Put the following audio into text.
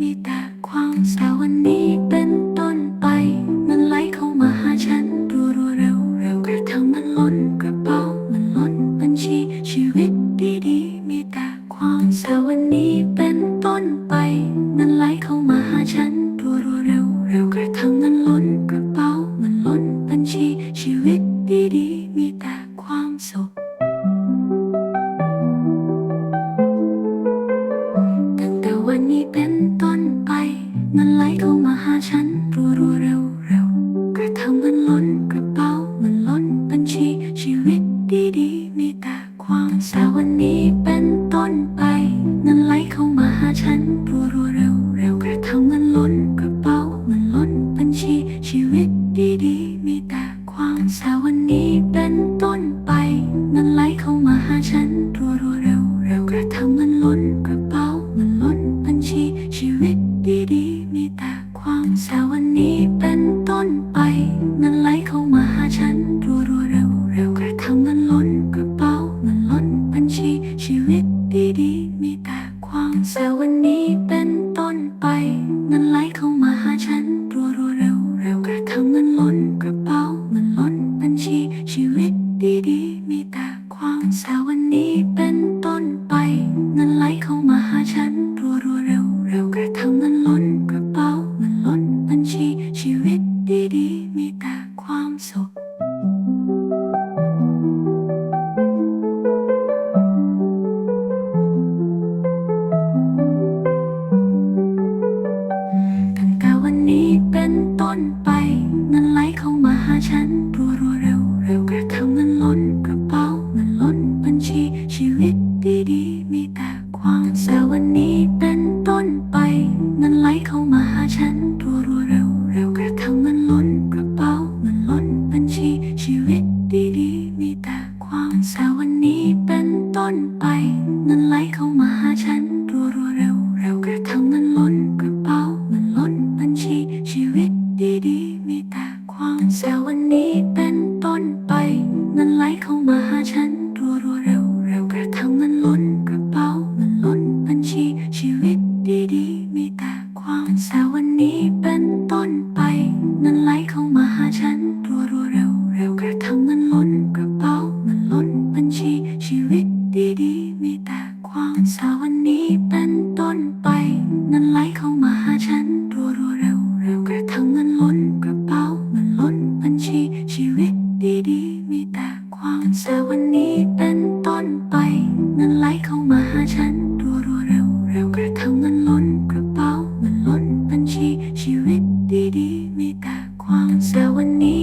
มีแต่ความสุขแต่วันนี้เป็นต้นไปเงินไหลเข้ามาหาฉันรัวรัวเร็วเร็วกระทำเงินล้นกระเป๋าเงินล้นบัญชีชีวิตดีดีมีแต่ความสุขแต่วันนี้เป็นต้นไปเงินไหลเข้ามาหาฉันรัวรัวเร็วเร็วกระทำเงินล้นกระเป๋าเงินล้นบัญชีชีวิตดีดีมีแต่ความสุข ดีดีๆ มีแต่ความสุขแต่วันนี้เป็นต้นไป เงินไหลเข้ามาหาฉันรัวรัวๆเร็วเร็วกระทำเงินล้นกระเป๋าเงินล้นบัญชีชีวิตดีดีๆมีแต่ความสุขแต่วันนี้เป็นต้นไป เงินไหลเข้ามาหาฉันรัวรัวๆเร็วเร็วกระทำเงินล้นกระเป๋าเงินล้นบัญชีชีวิตดีดีๆมี เงินไหลเข้ามาหาฉันรัวรัวเร็วเร็วกระทำเงินล้นกระเป๋าเงินล้นบัญชีชีวิตดีดีๆมีแต่ความแซววันนี้เป็น เป็นต้นไปเงินไหลเข้ามาหาฉันรัวรัวเร็วเร็วกระทำเงินล้นกระเป๋าเงินล้นบัญชีชีวิตดีดีมีแต่ความแต่วันนี้เป็นต้นไปเงินไหลเข้ามาหาฉันรัวรัวเร็วเร็วกระทำเงินล้นกระเป๋าเงินล้นบัญชีชีวิตดีดีมีแต่ความแต่วันนี้เป็นต้นไปเงินไหลเข้า ไปนั่นแหละ ดีดีๆ มีแต่ความสุขแต่วันนี้เส้นนี้